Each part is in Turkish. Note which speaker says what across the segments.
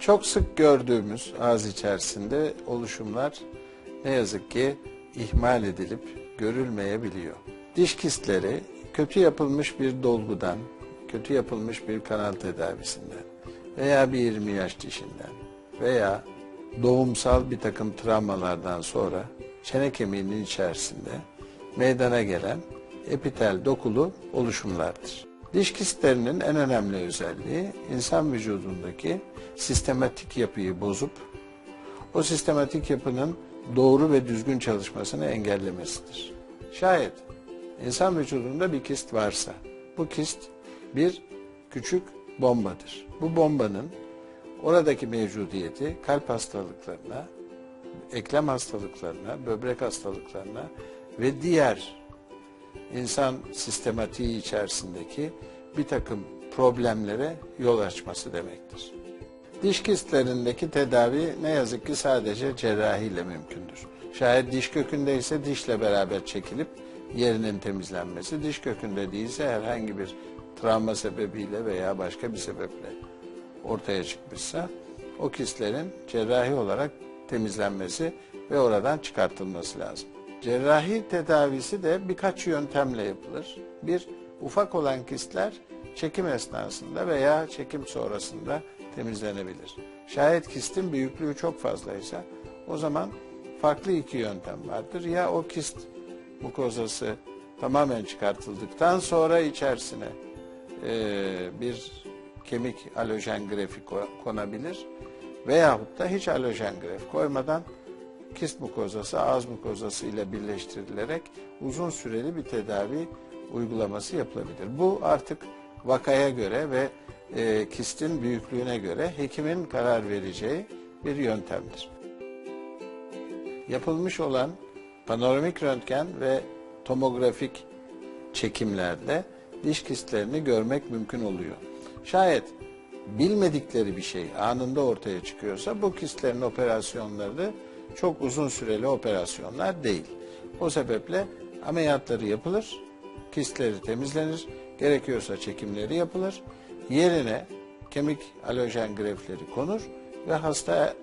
Speaker 1: Çok sık gördüğümüz ağız içerisinde oluşumlar ne yazık ki ihmal edilip görülmeyebiliyor. Diş kistleri kötü yapılmış bir dolgudan, kötü yapılmış bir kanal tedavisinden veya bir 20 yaş dişinden veya doğumsal bir takım travmalardan sonra çene kemiğinin içerisinde meydana gelen epitel dokulu oluşumlardır. Diş kistlerinin en önemli özelliği insan vücudundaki sistematik yapıyı bozup o sistematik yapının doğru ve düzgün çalışmasını engellemesidir. Şayet insan vücudunda bir kist varsa bu kist bir küçük bombadır. Bu bombanın oradaki mevcudiyeti kalp hastalıklarına, eklem hastalıklarına, böbrek hastalıklarına ve diğer insan sistematiği içerisindeki bir takım problemlere yol açması demektir. Diş kistlerindeki tedavi ne yazık ki sadece cerrahiyle mümkündür. Şayet diş kökünde ise dişle beraber çekilip yerinin temizlenmesi, diş kökünde değilse herhangi bir travma sebebiyle veya başka bir sebeple ortaya çıkmışsa o kistlerin cerrahi olarak temizlenmesi ve oradan çıkartılması lazım. Cerrahi tedavisi de birkaç yöntemle yapılır. Bir, ufak olan kistler çekim esnasında veya çekim sonrasında temizlenebilir. Şayet kistin büyüklüğü çok fazlaysa o zaman farklı iki yöntem vardır. Ya o kist mukozası tamamen çıkartıldıktan sonra içerisine e, bir kemik alojen grefi konabilir veyahut da hiç alojen gref koymadan kist mukozası ağız mukozası ile birleştirilerek uzun süreli bir tedavi uygulaması yapılabilir. Bu artık vakaya göre ve e, kistin büyüklüğüne göre hekimin karar vereceği bir yöntemdir. Yapılmış olan panoramik röntgen ve tomografik çekimlerde diş kistlerini görmek mümkün oluyor. Şayet bilmedikleri bir şey anında ortaya çıkıyorsa bu kistlerin operasyonları çok uzun süreli operasyonlar değil. O sebeple ameliyatları yapılır, kistleri temizlenir, gerekiyorsa çekimleri yapılır, yerine kemik alojen grefleri konur ve hasta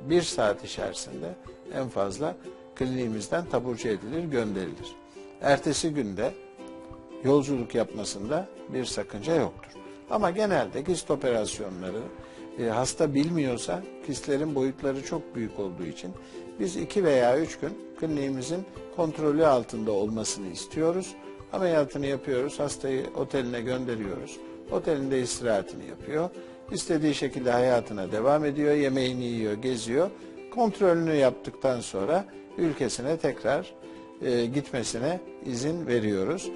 Speaker 1: bir saat içerisinde en fazla kliniğimizden taburcu edilir, gönderilir. Ertesi günde yolculuk yapmasında bir sakınca yoktur. Ama genelde kist operasyonları e, hasta bilmiyorsa kistlerin boyutları çok büyük olduğu için biz iki veya üç gün kliniğimizin kontrolü altında olmasını istiyoruz. Ameliyatını yapıyoruz, hastayı oteline gönderiyoruz. Otelinde istirahatini yapıyor. İstediği şekilde hayatına devam ediyor, yemeğini yiyor, geziyor. Kontrolünü yaptıktan sonra ülkesine tekrar e, gitmesine izin veriyoruz.